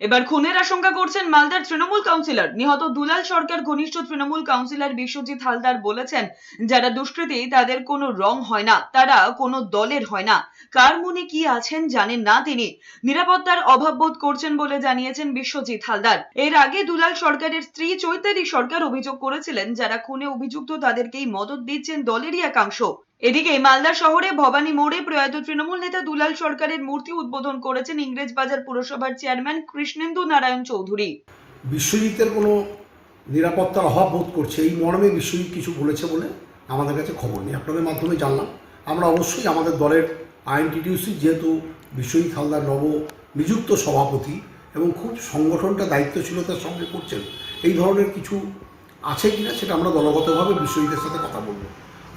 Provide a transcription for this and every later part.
এবার খুনের আশঙ্কা করছেন মালদার তৃণমূল কাউন্সিলর। নিহত দুলাল সরকার, ঘনিষ্ঠ তৃণমূল কাউন্সিলর বিশ্বজিৎ হালদার বলেছেন, যারা দুষ্কৃতী, তাদের কোনো রং হয় না, তারা কোনো দলের হয় না। কার মনে কি আছেন জানেন না তিনি। নিরাপত্তার অভাব বোধ করছেন বলে জানিয়েছেন বিশ্বজিৎ হালদার। এর আগে দুলাল সরকারের স্ত্রী চৈতালি সরকার অভিযোগ করেছিলেন, যারা খুনে অভিযুক্ত তাদেরকেই মদত দিচ্ছেন দলেরই একাংশ। এদিকে মালদা শহরে ভবানী মোড়ে প্রয়াত তৃণমূল নেতা দুলাল সরকারের মূর্তি উদ্বোধন করেছেন ইংরেজবাজার পুরসভার চেয়ারম্যান কৃষ্ণেন্দু নারায়ণ চৌধুরী। বিশ্বজিতের কোনো নিরাপত্তার অভাব বোধ করছে। এই মর্মে বিশ্বজিৎ কিছু বলেছে বলে আমাদের কাছে খবর নেই। আপনাদের মাধ্যমে জানলাম। আমরা অবশ্যই আমাদের দলের আইএনটিটিউসি যেহেতু বিশ্বজিৎ হালদার নব নিযুক্ত সভাপতি এবং খুব সংগঠনটা দায়িত্বশীলতার সঙ্গে করছেন, এই ধরনের কিছু আছে কিনা সেটা আমরা দলগতভাবে বিশ্বজিতের সাথে কথা বলব।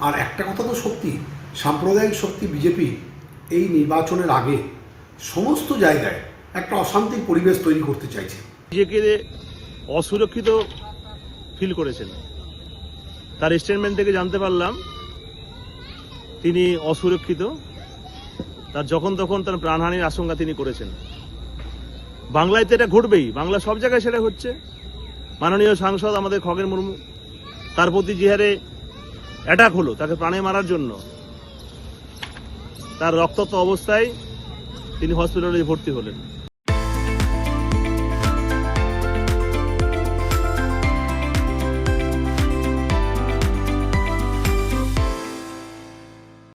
আর একটা কথা তো সত্যি, সাম্প্রদায়িক শক্তি বিজেপি এই নির্বাচনের আগে সমস্ত জায়গায় একটা অশান্তির পরিবেশ তৈরি করতে চাইছে। নিজেকে অসুরক্ষিত ফিল করেছেন। তার স্টেটমেন্ট থেকে জানতে পারলাম, তিনি অসুরক্ষিত। তার যখন তখন তার প্রাণহানির আশঙ্কা তিনি করেছেন। বাংলায় তো এটা ঘটবেই, বাংলা সব জায়গায় সেটা হচ্ছে। মাননীয় সাংসদ আমাদের খগেন মুর্মু, তার প্রতি যে হারে অ্যাটাক হলো তাকে প্রাণে মারার জন্য। তার রক্তাক্ত অবস্থায় তিনি হসপিটালে ভর্তি হলেন।